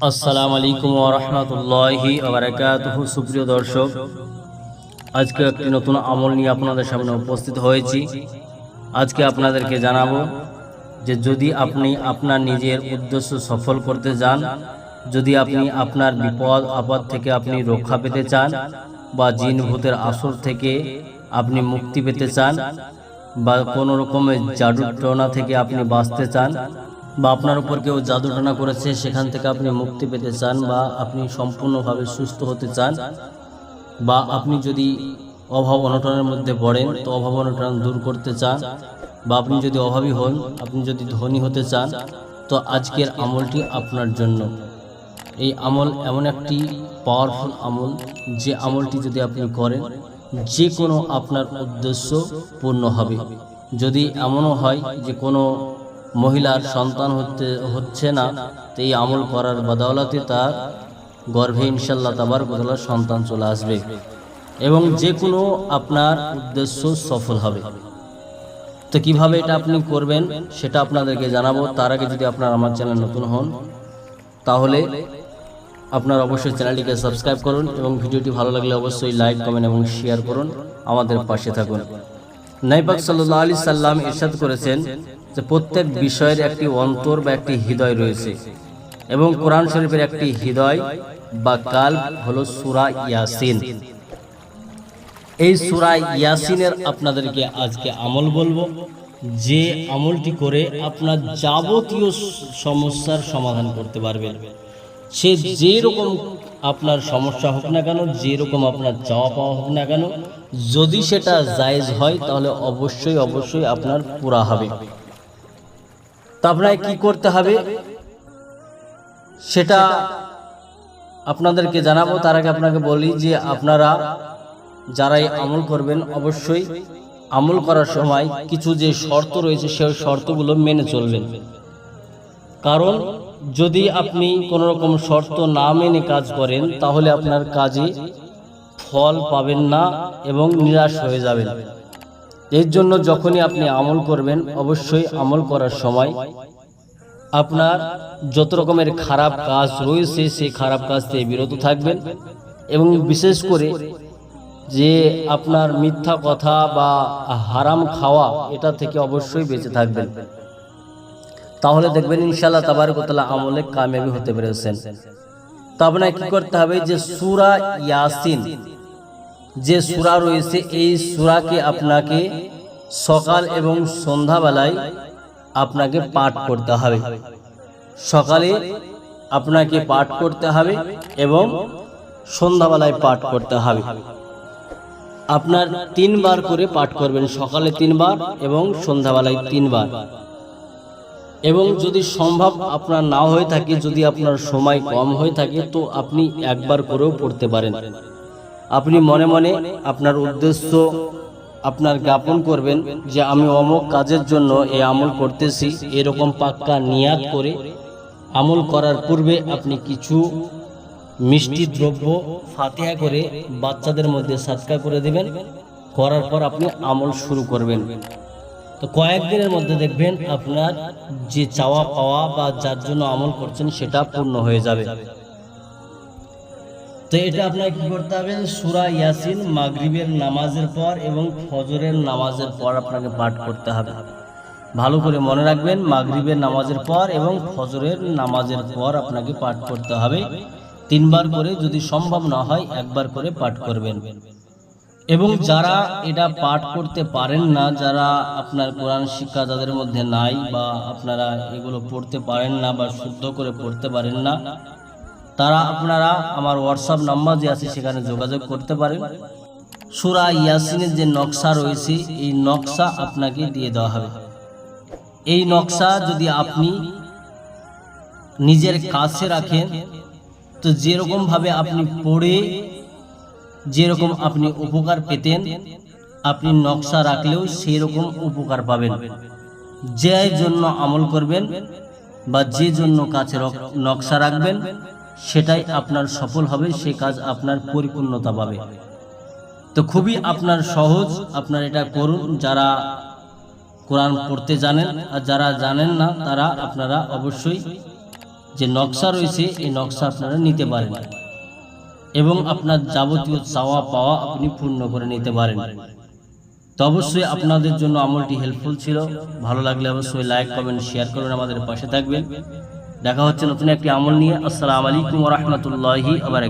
আসসালামু আলাইকুম ওরহমতুল্লাহি আবরাকাতুহু সুপ্রিয় দর্শক, আজকে একটি নতুন আমল নিয়ে আপনাদের সামনে উপস্থিত হয়েছি। আজকে আপনাদেরকে জানাব যে যদি আপনি আপনার নিজের উদ্দেশ্য সফল করতে যান যদি আপনি আপনার বিপদ, আপদ থেকে আপনি রক্ষা পেতে চান, বা জিন ভূতের আসর থেকে আপনি মুক্তি পেতে চান, বা কোনো রকমের জাদুটনা থেকে আপনি বাঁচতে চান বা আপনার উপর কেউ জাদুটনা করেছে, সেখান থেকে আপনি মুক্তি পেতে চান বা আপনি সম্পূর্ণভাবে সুস্থ হতে চান বা আপনি যদি অভাব অনটনের মধ্যে পড়েন, তো অভাব অনটন দূর করতে চান বা আপনি যদি অভাবী হন, আপনি যদি ধনী হতে চান, তো আজকের আমলটি আপনার জন্য। এই আমল এমন একটি পাওয়ারফুল আমল, যে আমলটি যদি আপনি করেন যে কোনো আপনার উদ্দেশ্য পূর্ণ হবে। যদি এমনও হয় যে কোনো মহিলার সন্তান হতে, হচ্ছে না তো এই আমল করার বদৌলতে তার গর্ভে ইনশাল্লাহ তাবার কোথাও সন্তান চলে আসবে। এবং যে কোনো আপনার উদ্দেশ্য সফল হবে। তো কীভাবে এটা আপনি করবেন, সেটা আপনাদেরকে জানাব। তার আগে যদি আপনার আমার চ্যানেল নতুন হন, তাহলে আপনার অবশ্যই চ্যানেলটিকে সাবস্ক্রাইব করুন এবং ভিডিওটি ভালো লাগলে অবশ্যই লাইক, কমেন্ট এবং শেয়ার করুন। আমাদের পাশে থাকুন। নাইবাক সাল্লাহ আলি সাল্লাম ইরশাদ করেছেন যে প্রত্যেক বিষয়ের একটি অন্তর বা একটি হৃদয় রয়েছে এবং কোরআন শরীফের একটি হৃদয় বা কাল হলো সুরা ইয়াসিন। এই সুরা ইয়াসিনের আপনাদেরকে আজকে আমল বলব। যে আমলটি করে আপনার যাবতীয় সমস্যার সমাধান করতে পারবেন। সে যে রকম আপনার সমস্যা হোক না কেন যে রকম আপনার চাওয়া পাওয়া হোক না কেন, যদি সেটা জায়েজ হয়, তাহলে অবশ্যই অবশ্যই আপনার পুরা হবে। আপনাকে কি করতে হবে? সেটা আপনাদেরকে জানাব। তার আগে আপনাকে বলি যে আপনারা যারাই আমল করবেন, অবশ্যই আমল করার সময় কিছু যে শর্ত রয়েছে, সেই শর্তগুলো মেনে চলবেন। কারণ যদি আপনি কোনো রকম শর্ত না মেনে কাজ করেন, তাহলে আপনার কাজে ফল পাবেন না এবং নিরাশ হয়ে যাবেন। এর জন্য যখনই আপনি আমল করবেন, অবশ্যই আমল করার সময় আপনার যত রকমের খারাপ কাজ রয়েছে, সেই খারাপ কাজ থেকে বিরত থাকবেন এবং বিশেষ করে যে আপনার মিথ্যা কথা বা হারাম খাওয়া, এটা থেকে অবশ্যই বেঁচে থাকবেন। তাহলে দেখবেন ইনশাল্লাহ তাবারকতলা আমলে কামিয়াবি হতে পেরেছেন। তা আপনাকে কি করতে হবে? যে সুরা ইয়াসিন যে সুরা রয়েছে, এই সুরাকে আপনাকে সকাল এবং সন্ধ্যাবেলায় আপনাকে পাঠ করতে হবে। সকালে আপনাকে পাঠ করতে হবে এবং সন্ধ্যাবেলায় পাঠ করতে হবে। আপনার তিনবার করে পাঠ করবেন, সকালে তিনবার এবং সন্ধ্যাবেলায় তিনবার। এবং যদি সম্ভব আপনার না হয়ে থাকে, যদি আপনার সময় কম হয়ে থাকে, তো আপনি একবার করেও পড়তে পারেন। আপনি মনে মনে আপনার উদ্দেশ্য আপনার জ্ঞাপন করবেন যে আমি অমুক কাজের জন্য এই আমল করতেছি এরকম পাক্কা নিয়াত করে আমল করার পূর্বে আপনি কিছু মিষ্টি দ্রব্য ফাতিহা করে বাচ্চাদের মধ্যে সাতকা করে দেবেন করার পর আপনি আমল শুরু করবেন। তো কয়েকদিনের মধ্যে দেখবেন আপনার যে চাওয়া পাওয়া বা যার জন্য আমল করছেন সেটা পূর্ণ হয়ে যাবে। তো এটা আপনাকে কি করতে হবে? সুরা ইয়াসিন মাগরিবের নামাজের পর এবং ফজরের নামাজের পর আপনাকে পাঠ করতে হবে। ভালো করে মনে রাখবেন, মাগরিবের নামাজের পর এবং ফজরের নামাজের পর আপনাকে পাঠ করতে হবে। তিনবার করে যদি সম্ভব না হয়, একবার করে পাঠ করবেন। এবং যারা এটা পাঠ করতে পারেন না, যারা আপনার কোরআন শিক্ষা যাদের মধ্যে নাই বা আপনারা এগুলো পড়তে পারেন না বা শুদ্ধ করে পড়তে পারেন না তারা আপনারা আমার হোয়াটসঅ্যাপ নাম্বার যে আছে সেখানে যোগাযোগ করতে পারেন। সুরা ইয়াসিনের যে নকশা রয়েছে, এই নকশা আপনাকে দিয়ে দেওয়া হবে। এই নকশা যদি আপনি নিজের কাছে রাখেন, তো যেরকমভাবে আপনি পড়ে, যেরকম আপনি উপকার পেতেন, আপনি নকশা রাখলেও সেই রকম উপকার পাবেন। যে জন্য আমল করবেন বা যে জন্য কাছে নকশা রাখবেন সেটাই আপনার সফল হবে, সে কাজ আপনার পরিপূর্ণতা পাবে। তো খুবই আপনার সহজ, আপনার এটা করুন, যারা কোরআন পড়তে জানেন আর যারা জানেন না, তারা আপনারা অবশ্যই যে নকশা রয়েছে, এই নকশা আপনারা নিতে পারেন। এবং আপনার যাবতীয় চাওয়া পাওয়া আপনি পূর্ণ করে নিতে পারেন। তো অবশ্যই আপনাদের জন্য আমলটি হেল্পফুল ছিল। ভালো লাগলে অবশ্যই লাইক কমেন্ট শেয়ার করবেন আমাদের পাশে থাকবেন। দেখা হচ্ছে নতুন একটি আমল নিয়ে। আসসালামু আলাইকুম রহমতুল্লাহি আবার